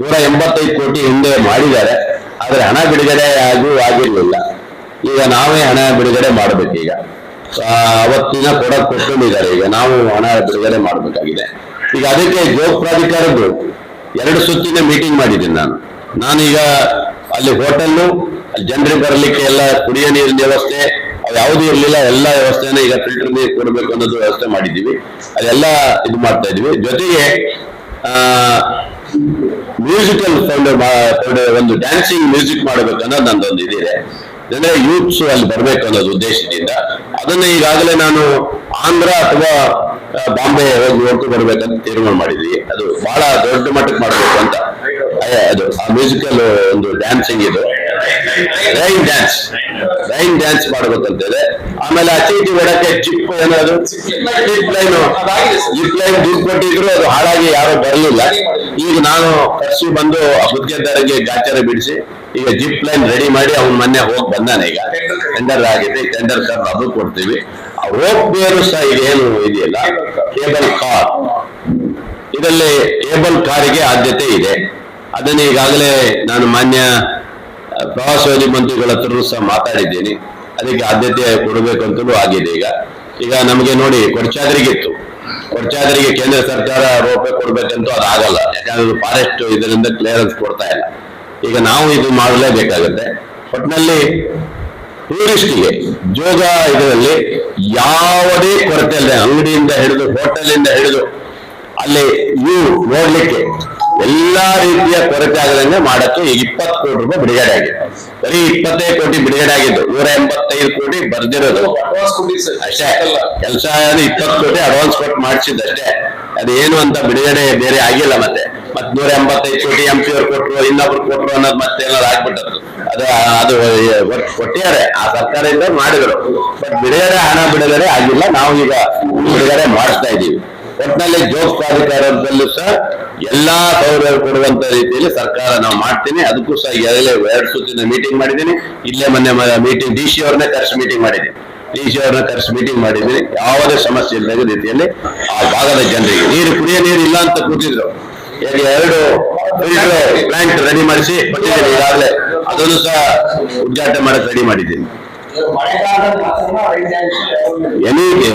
ನೂರ ಎಂಬತ್ತೈದು ಕೋಟಿ ಹಿಂದೆ ಮಾಡಿದ್ದಾರೆ, ಆದರೆ ಹಣ ಬಿಡುಗಡೆ ಆಗೂ ಆಗಿರಲಿಲ್ಲ. ಈಗ ನಾವೇ ಹಣ ಬಿಡುಗಡೆ ಮಾಡಬೇಕೀಗ ಅವತ್ತಿನ ಕೊಡಕ್ ಕೊಟ್ಕೊಂಡಿದ್ದಾರೆ ಈಗ. ನಾವು ಹಣ ಬಿಡುಗಡೆ ಮಾಡಬೇಕಾಗಿದೆ. ಈಗ ಅದಕ್ಕೆ ಜೋಗ್ ಪ್ರಾಧಿಕಾರದ್ದು ಎರಡು ಸುತ್ತಿನ ಮೀಟಿಂಗ್ ಮಾಡಿದ್ದೀನಿ ನಾನು. ನಾನೀಗ ಅಲ್ಲಿ ಹೋಟೆಲ್ಲು ಜನರಿಗೆ ಬರಲಿಕ್ಕೆ ಎಲ್ಲ ಕುಡಿಯೋ ನೀರಿನ ವ್ಯವಸ್ಥೆ ಯಾವುದೂ ಇರಲಿಲ್ಲ, ಎಲ್ಲ ವ್ಯವಸ್ಥೆನ ಈಗ ಫಿಲ್ಟರ್ ನೀರು ಕೊಡಬೇಕು ಅನ್ನೋದು ವ್ಯವಸ್ಥೆ ಮಾಡಿದ್ದೀವಿ. ಅದೆಲ್ಲ ಇದು ಮಾಡ್ತಾ ಇದೀವಿ ಜೊತೆಗೆ ಫೌಂಡ್ ಒಂದು ಡ್ಯಾನ್ಸಿಂಗ್ ಮ್ಯೂಸಿಕ್ ಮಾಡಬೇಕು ಅನ್ನೋದು ನಂದೊಂದು ಇದಿದೆ. ಅಂದ್ರೆ ಯೂತ್ಸ್ ಅಲ್ಲಿ ಬರ್ಬೇಕು ಅನ್ನೋದು ಉದ್ದೇಶದಿಂದ. ಅದನ್ನ ಈಗಾಗಲೇ ನಾನು ಆಂಧ್ರ ಅಥವಾ ಬಾಂಬೆ ಹೋಗಿ ನೋಡ್ಕೊಂಡು ಬರ್ಬೇಕಂತ ತೀರ್ಮಾನ ಮಾಡಿದ್ವಿ. ಅದು ಬಹಳ ದೊಡ್ಡ ಮಟ್ಟಕ್ಕೆ ಮಾಡಬೇಕು ಅಂತ. ಅದು ಆ ಮ್ಯೂಸಿಕಲ್ ಒಂದು ಡ್ಯಾನ್ಸಿಂಗ್ ಇದು. ರೈನ್ ಡ್ಯಾನ್ಸ್ ರೈನ್ ಡ್ಯಾನ್ಸ್ ಮಾಡ್ಬೇಕಂತೇಳಿ. ಆಮೇಲೆ ಆಚೆ ಬಿಡಕ್ಕೆ ಚಿಪ್ ಏನಾದ್ರು, ಜಿಪ್ ಲೈನ್ ಜಿಪ್ ಲೈನ್ ದುಡ್ಡು ಕೊಟ್ಟಿದ್ರು, ಅದು ಹಾಳಾಗಿ ಯಾರು ಬರಲಿಲ್ಲ. ಈಗ ನಾನು ಕರ್ಸಿ ಬಂದು ಗುತ್ತಿಗೆದಾರರಿಗೆ ಗಾಚಾರ ಬಿಡಿಸಿ, ಈಗ ಜಿಪ್ ಲೈನ್ ರೆಡಿ ಮಾಡಿ ಅವ್ನ ಮೊನ್ನೆ ಹೋಗಿ ಬಂದಾನೆ ಈಗ. ಟೆಂಡರ್ ಆಗಿದೆ ಟೆಂಡರ್ ಕಾರ್ ಅದು ಕೊಡ್ತೀವಿ. ರೋಪ್ ಬೇರು ಸಹ ಇದೇನು ಇದೆಯಲ್ಲ ಕೇಬಲ್ ಕಾರ್ ಇದರಲ್ಲಿ ಕೇಬಲ್ ಕಾರಿಗೆ ಆದ್ಯತೆ ಇದೆ. ಅದನ್ನ ಈಗಾಗಲೇ ನಾನು ಮಾನ್ಯ ಪ್ರವಾಸೋದ್ಯಮ ಮಂತ್ರಿಗಳ ಹತ್ರ ಸಹ ಮಾತಾಡಿದ್ದೀನಿ. ಅದಕ್ಕೆ ಆದ್ಯತೆ ಕೊಡಬೇಕು ಅಂತಲೂ ಆಗಿದೆ ಈಗ. ಈಗ ನಮಗೆ ನೋಡಿ, ಕೊಡ್ಚಾದ್ರಿಗಿತ್ತು. ಕೊಡ್ಚಾದ್ರಿಗೆ ಕೇಂದ್ರ ಸರ್ಕಾರ ರೋಪೆ ಕೊಡ್ಬೇಕಂತೂ ಆಗಲ್ಲ ಯಾಕಂದ್ರೆ ಫಾರೆಸ್ಟ್ ಇದರಿಂದ ಕ್ಲಿಯರೆನ್ಸ್ ಕೊಡ್ತಾ ಇಲ್ಲ. ಈಗ ನಾವು ಇದು ಮಾಡಲೇಬೇಕಾಗುತ್ತೆ. ಒಟ್ಟಿನಲ್ಲಿ ಟೂರಿಸ್ಟ್ಗೆ ಜೋಗ ಇದರಲ್ಲಿ ಯಾವುದೇ ಕೊರತೆ ಅಲ್ಲದೆ ಅಂಗಡಿಯಿಂದ ಹಿಡಿದು ಹೋಟೆಲಿಂದ ಹಿಡಿದು, ಅಲ್ಲಿ ಇವು ನೋಡ್ಲಿಕ್ಕೆ ಎಲ್ಲಾ ರೀತಿಯ ಕೊರತೆ ಆಗದಂಗೆ ಮಾಡಕ್ಕೆ ಈಗ ಇಪ್ಪತ್ತು ಕೋಟಿ ರೂಪಾಯಿ ಬಿಡುಗಡೆ ಆಗಿದೆ. ಬರೀ ಇಪ್ಪತ್ತೈದು ಕೋಟಿ ಬಿಡುಗಡೆ ಆಗಿದ್ದು, ನೂರ ಎಂಬತ್ತೈದು ಕೋಟಿ ಬರ್ದಿರೋದು. ಕೆಲಸ ಇಪ್ಪತ್ತು ಕೋಟಿ ಅಡ್ವಾನ್ಸ್ ಕೊಟ್ಟು ಮಾಡಿಸಿದ್ದಷ್ಟೇ ಅದೇನು ಅಂತ ಬಿಡುಗಡೆ ಬೇರೆ ಆಗಿಲ್ಲ ಮತ್ತೆ. ಮತ್ ನೂರ ಎಂಬತ್ತೈದು ಕೋಟಿ ಎಂ ಪಿ ಅವ್ರು ಕೊಟ್ರು, ಇನ್ನೊಬ್ರು ಕೊಟ್ರು ಅನ್ನೋದು ಮತ್ತೆ ಏನಾದ್ರು ಆಗ್ಬಿಟ್ಟದ್ದು. ಅದು ಅದು ಕೊಟ್ಟಿದ್ದಾರೆ. ಆ ಸರ್ಕಾರದಿಂದ ಮಾಡಿದ್ರು. ಬಟ್ ಬಿಡುಗಡೆ ಹಣ ಬಿಡುಗಡೆ ಆಗಿಲ್ಲ. ನಾವು ಈಗ ಬಿಡುಗಡೆ ಮಾಡಿಸ್ತಾ ಇದ್ದೀವಿ. ಒಟ್ಟಿನಲ್ಲಿ ಜೋಗ್ ಪ್ರಾಧಿಕಾರದಲ್ಲೂ ಸಹ ಎಲ್ಲಾ ಸೌಲಭ್ಯ ಕೊಡುವಂತ ರೀತಿಯಲ್ಲಿ ಸರ್ಕಾರ ನಾವು ಮಾಡ್ತೀನಿ. ಅದಕ್ಕೂ ಸಹ ಈಗಾಗಲೇ ಎರಡು ಸುತ್ತಿನ ಮೀಟಿಂಗ್ ಮಾಡಿದ್ದೀನಿ. ಇಲ್ಲೇ ಮೊನ್ನೆ ಮೀಟಿಂಗ್ ಡಿ ಸಿ ಅವ್ರನ್ನೇ ಕರೆಸಿ ಮೀಟಿಂಗ್ ಮಾಡಿದ್ದೀನಿ. ಡಿ ಸಿ ಅವ್ರನ್ನ ಕರೆಸಿ ಮೀಟಿಂಗ್ ಮಾಡಿದ್ದೀನಿ. ಯಾವುದೇ ಸಮಸ್ಯೆ ಇಲ್ಲದ ರೀತಿಯಲ್ಲಿ ಆ ಭಾಗದ ಜನರಿಗೆ ನೀರು ಕುಡಿಯೋ ನೀರು ಇಲ್ಲ ಅಂತ ಕೂತಿದ್ರು. ಈಗ ಎರಡು ಪ್ಲಾಂಟ್ ರೆಡಿ ಮಾಡಿಸಿ ಕೊಟ್ಟಿದ್ದೀನಿ ಈಗಾಗಲೇ. ಅದನ್ನು ಸಹ ಉದ್ಘಾಟನೆ ಮಾಡಕ್ಕೆ ರೆಡಿ ಮಾಡಿದ್ದೀನಿ. ಎನಿ